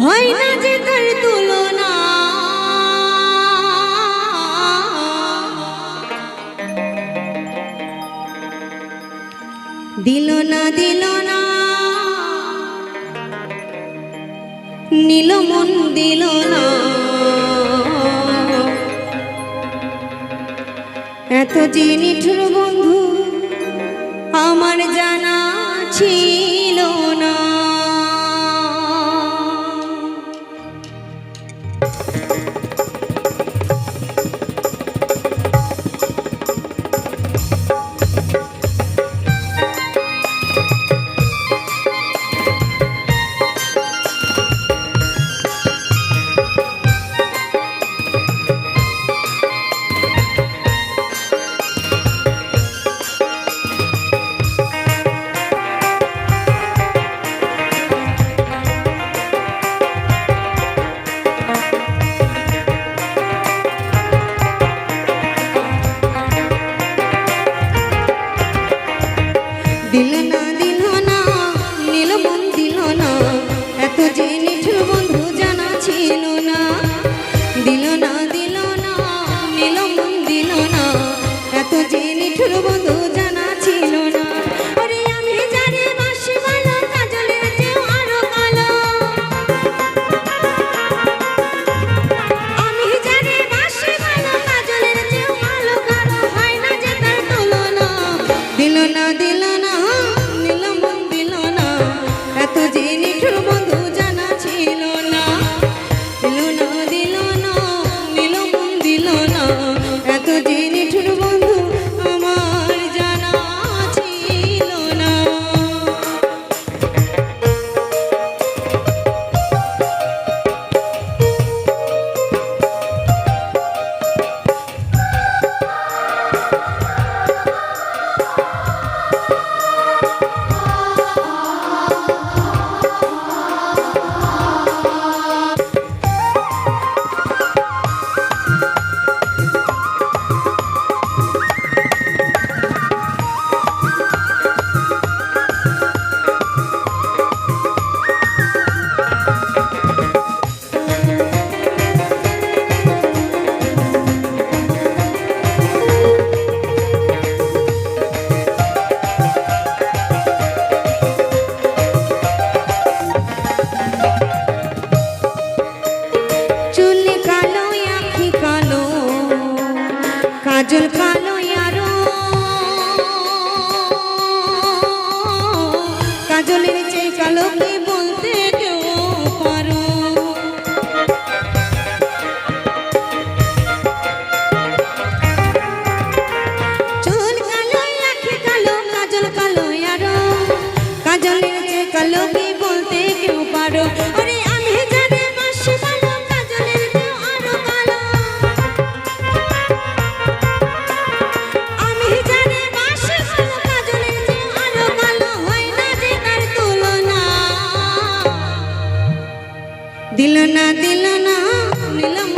হয় না যে তার তুলনা। দিল না দিল না। নীল মন দিল না। এত যে নিঠুর বন্ধু, আমার জানা ছিল না। জানা কাজল কালো दिलना दिलना निलम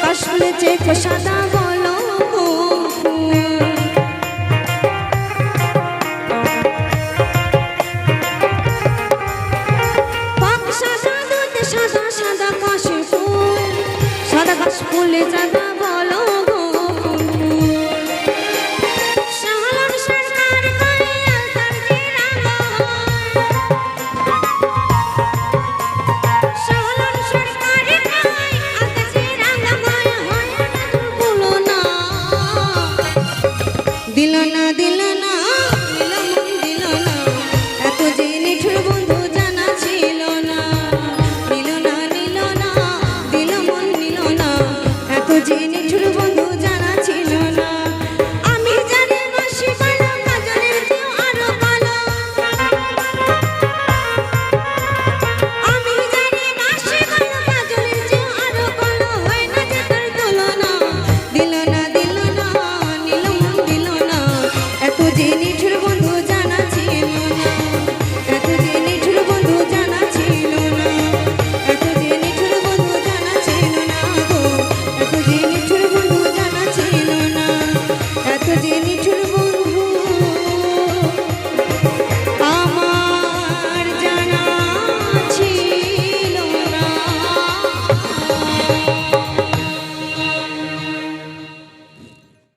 কাশ ফুলেছে সাদা গলম দিল না দিল